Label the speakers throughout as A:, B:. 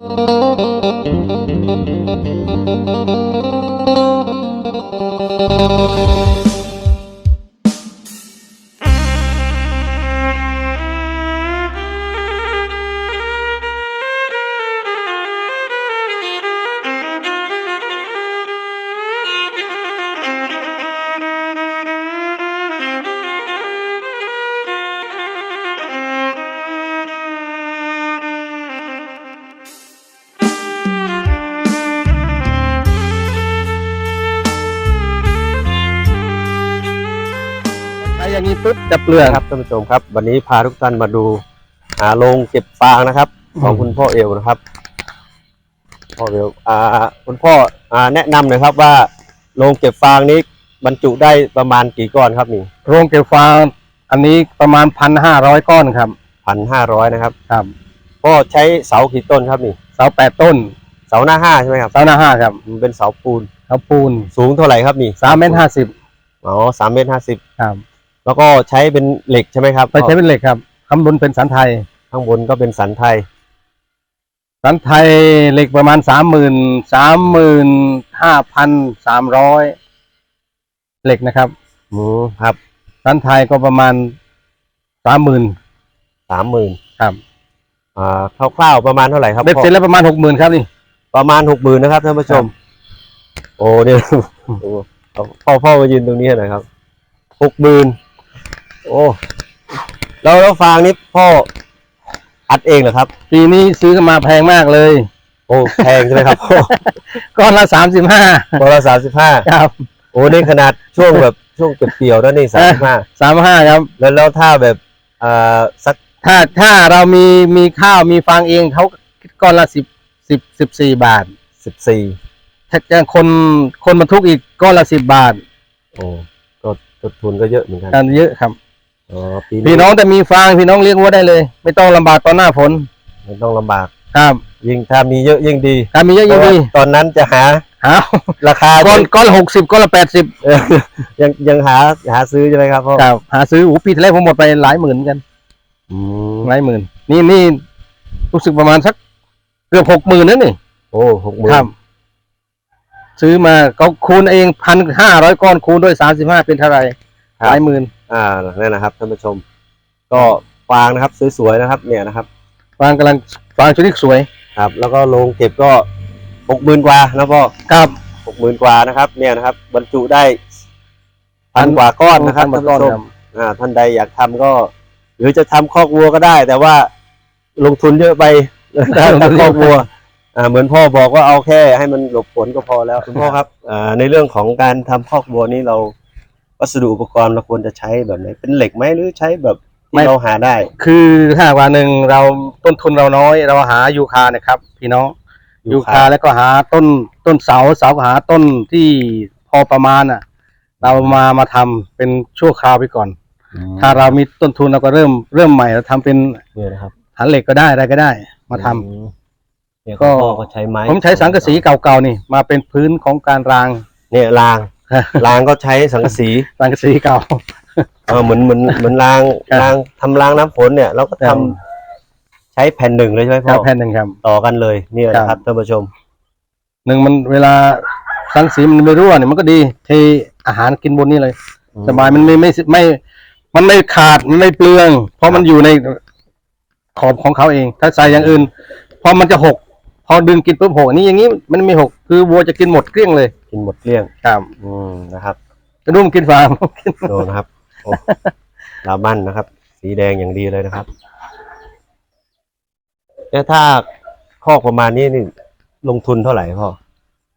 A: ใช้ อย่างนี้ปุ๊บจะเปลือกครับท่านผู้ชมครับ วันนี้พาทุกท่านมาดูหาโรงเก็บฟางนะครับ ของคุณพ่อเอวนะครับพ่อเอวอ่าคุณพ่ออ่าแนะนำหน่อยครับว่าโรงเก็บฟางนี้บรรจุได้ประมาณกี่ก้อนครับนี่
B: โรงเก็บฟางอันนี้ประมาณพันห้าร้อยก้อนครับ
A: พันห้าร้อยนะครับ
B: ครับ
A: พ่อใช้เสากี่ต้นครับนี่
B: เสาแปดต้น
A: เสาหน้าห้าใช่ไหมครับ
B: เสาหน้าห้าครับ
A: มันเป็นเสาปูน
B: เสาปูน
A: สูงเท่าไหร่ครับนี่
B: สามเมตรห้าสิบ
A: อ๋อสามเมตรห้าสิบ
B: ครับ
A: แล้วก็ใช้เป็นเหล็กใช่ไหมครับ
B: ไปใช้เป็นเหล็กครับคำนวณเป็นสันไทย
A: ข้างบนก็เป็นสันไทย
B: สันไทยเหล็กประมาณสามหมื่นสามหมื่นห้าพันสามร้อยเหล็กนะครับ
A: อืมครับ
B: สันไทยก็ประมาณสามหมื่น
A: สามหมื่น
B: ครับ
A: อ่าคร่าวๆประมาณเท่าไหร่ครับ
B: เบ็ด
A: พ่อ
B: เสร็จแล้วประมาณหกหมื่นครับนี่
A: ประมาณหกหมื่นนะครับท่านผู้ชม โอ้เนี่ยโอ้เอาพ่อพ่อมายืนตรงนี้หน่อยครับหกหมื่น โอ้แล้วแล้วฟางนี้พ่ออัดเองเหรอครับ
B: ปีนี้ซื้อกันมาแพงมากเลย
A: โอ้แพงใช่ไหมครับพ่อ
B: ก้อนละสามสิบห้า
A: ตัวละสามสิบห้า
B: ครับ
A: โอ้นี่ขนาดช่วงแบบช่วงเก็บเกี่ยวแล้วนี่สามสิบห้า
B: สามห้าครับ
A: แล้วแล้วถ้าแบบอ่าสัก
B: ถ้าถ้าเรามีมีข้าวมีฟางเองเขาก้อนละสิบสิบสิบสี่บาท
A: สิบสี่
B: ถ้าจะคนคนบรรทุกอีกก้อนละสิบบาท
A: โอ้ก็ต้นทุนก็เยอะเหมือนกัน
B: กันเยอะครับ
A: อ๋อปี
B: พี่น้องแต่มีฟางพี่น้องเลี้ยงวัวได้เลย ไม่ต้องลำบากตอนหน้าฝน
A: ไม่ต้องลำบาก
B: ครับ
A: ยิ่งถ้ามีเยอะยิ่งดี
B: ถ้ามีเยอะยิ่งดี
A: เพราะว่าตอนนั้นจะหา
B: หา
A: ราคา
B: ก้อนก้อนละหกสิบก้อนละแปดสิบ
A: เออยังยังหาหาซื้อใช่ไหมครับพ่อ
B: ครับหาซื้อโอ้โหปีที่แล้วผมหมดไปหลายหมื่นเหมือนกัน
A: อืม
B: หลายหมื่น นี่นี่รู้สึกประมาณสักเกือบหกหมื่นนั่นนี่
A: โอ้หกหมื่น
B: ครับ ซื้อมาเขาคูณเองพันห้าร้อยก้อนคูณด้วยสามสิบห้าเป็นเท่าไหร่หลายหมื่น
A: อ่านั่นนะครับท่านผู้ชม ก็ฟางนะครับสวยๆนะครับ เนี่ยนะครับ
B: ฟางกำลังฟางชนิดสวย
A: ครับ แล้วก็โรงเก็บก็หกหมื่นกว่านะพ่อ
B: ครับ
A: หกหมื่นกว่านะครับ เนี่ยนะครับ บรรจุได้พันกว่าก้อนนะครับ
B: พั
A: ท่าน
B: ก้อ
A: ผู้ชมอ่าท่านใดอยากทำก็ หรือจะทำคอกวัวก็ได้ แต่ว่าลงทุนเยอะไปถ้าทำคอกวัวอ่าเหมือนพ่อบอกว่าเอาแค่ให้มันหลบฝนก็พอแล้วคุณพ่อครับอ่าในเรื่องของการทำคอกวัวนี้เรา วัสดุอุปกรณ์เราควรจะใช้แบบไหนเป็นเหล็กไหมหรือใช้แบบที่เราหาได้
B: คือถ้าหากว่าหนึ่งเราต้นทุนเราน้อย เราหายูคานะครับ พี่น้อง
A: ยู
B: ยู
A: คา
B: คา แล้วก็หาต้นต้นเสาเสาก็หาต้นที่พอประมาณอะ เรามามาทำเป็นชั่วคราวไปก่อน ถ้าเรามีต้นทุนเราก็เริ่มเริ่มใหม่เราทำเป็น
A: เนี่ยนะครับ
B: ฐานเหล็กก็ได้อะไรก็ได้ มาทำ
A: อืเนี่ย
B: ก็
A: ก็พ่อก็ใช้ไม้
B: ผมใช้สังกะสีเก่าๆนี่ มาเป็นพื้นของการราง
A: เนี่ยราง รางก็ใช้สังกะสี
B: สังกะสีเก่า
A: เออเหมือนเหมือนเหมือนราง
B: ครับ
A: รางทำรางน้ำฝนเนี่ยเราก็
B: ครั
A: ทำ
B: บ
A: ใช้แผ่นหนึ่งเลยใช่ไหม
B: ค
A: พ่
B: รั
A: อบ
B: แผ่นหนึ่งครับ
A: ต่อกันเลยเนี่ยนะค
B: ครั
A: รับบท่านผู้ชม
B: หนึ่งมันเวลาสังสีมันไม่รั่วเนี่ยมันก็ดีเทอาหารกินบนนี้เลย สบายมันไม่ไม่ไม่ มันไม่ขาดมันไม่เปลือง เพราะมันอยู่ในขอบของเขาเอง ถ้าใส่อย่างอื่นพอมันจะหก พอดึงกินปุ๊บหกอันนี้อย่างนี้มันไม่หกคือวัวจะกินหมดเกลี้ยงเลย
A: กินหมดเกลี้ยง
B: ครับ
A: อืมนะครับ
B: จะนุ่มกินฟาง
A: โดนนะครับโอ้ลาบันนะครับ สีแดงอย่างดีเลยนะครับแล้วถ้าคอกประมาณนี้นี่ลงทุนเท่าไหร่พ่อ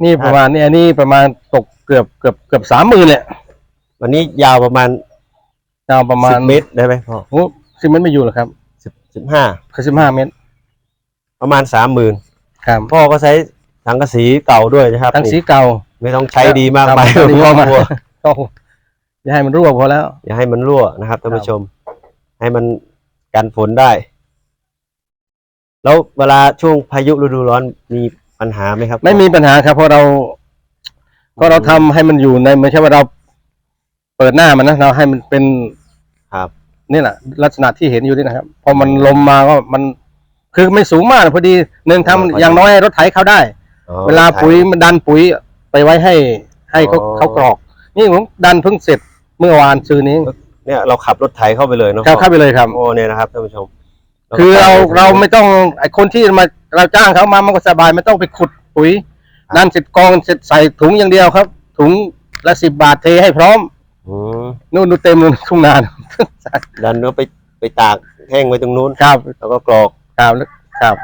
B: นี่ประมาณนี้อันนี้ประมาณตกเกือบเกือบเกือบสามหมื่นเลย
A: วันนี้ยาวประมาณ
B: ยาวประมา
A: สิ
B: ณ
A: บเมตรได้ไหมพ่อ
B: โอ้สิบเมตรไม่อยู่หรอกครับ
A: สิบสิบห้า
B: คือสิบห้าเมตร
A: ประมาณสามหมื่น
B: ครับ
A: พ่อก็ใช้สังกะสีเก่าด้วยนะครับ
B: ทั้งสี
A: นี่
B: เก่า
A: ไม่ต้องใช้ดีมากมาย
B: ครับดี
A: ครอบ
B: มาก
A: ครัว
B: โอ้โหอย่าให้มันรั่วพอแล้ว
A: อย่าให้มันรั่วนะครับท่าน
B: ครับ
A: ผู้ชม ให้มันกันฝนได้ แล้วเวลาช่วงพายุฤดูร้อนมีปัญหาไหมครับ
B: ไม่มีปัญหาครับเพราะเราก็เราทำให้มันอยู่ในไม่ใช่ว่าเราเปิดหน้ามันนะเราให้มันเป็น
A: ครับ
B: นี่แหละลักษณะที่เห็นอยู่นี่นะครับพอมันลมมาก็มัน คือไม่สูงมากพอดีหนึ่งทำ
A: อ๋อพอดี
B: อย่างน้อยให้รถไถเข้าได้
A: อ๋อ
B: เวลาปุ๋ยมันดันปุ๋ยไปไว้ให้ให้เขา
A: อ๋อ
B: เขากรอก นี่ผมดันเพิ่งเสร็จเมื่อวานซื้อนี้
A: เนี่ยเราขับรถไถเข้าไปเลยเนาะ
B: เข้าเข้าไปเลยครับ
A: โอ้เนี่ยนะครับท่านผู้ชม
B: คือเราเราไม่ต้องไอคนที่มาเราจ้างเขามามันก็สบายไม่ต้องไปขุดปุ๋ยนั่นเสร็จกองเสร็จใส่ถุงอย่างเดียวครับ ถุงละสิบบาทเทให้พร้อม
A: อืม
B: นู่นดูเต็มเลยทุ่งนา
A: ดันเนื้อไปไปตากแห้งไว้ตรงนู้น
B: ครับ
A: แล้วก็กรอก
B: ครับครับ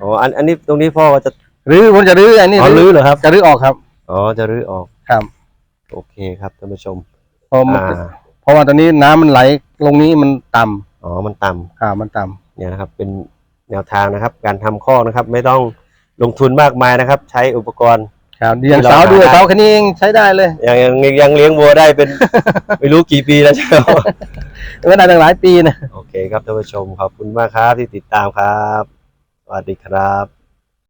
A: อ๋ออันอันนี้ตรงนี้พ่อก็จะ
B: หรือผมจะรื้ออันนี้
A: อ๋อรื้อเหรอครับ
B: จะรื้อออกครับ
A: อ๋อจะรื้อออก
B: ครับ
A: โอเคครับท่านผู้ชม
B: เพราะมัน
A: อ่า
B: เพราะว่าตอนนี้น้ำมันไหลลงนี้มันต่ำ
A: อ๋อมันต่ำ
B: ครับมันต่ำ
A: เนี่ยนะครับเป็นแนวทางนะครับ การทำคอกนะครับ ไม่ต้องลงทุนมากมายนะครับ ใช้อุปกรณ์
B: ครับเดียง
A: ที่เรา
B: เสาด้วย
A: หาได้
B: เสาแค่นี้เองใช้ได้เลย
A: ยังยังยังเลี้ยงวัวได้เป็น ไม่รู้กี่ปีแล้วใช่ไหม
B: ก็ได้ตั้งหลายปีนะ
A: โอเคครับท่านผู้ชมขอบคุณมากครับที่ติดตามครับสวัสดีครับ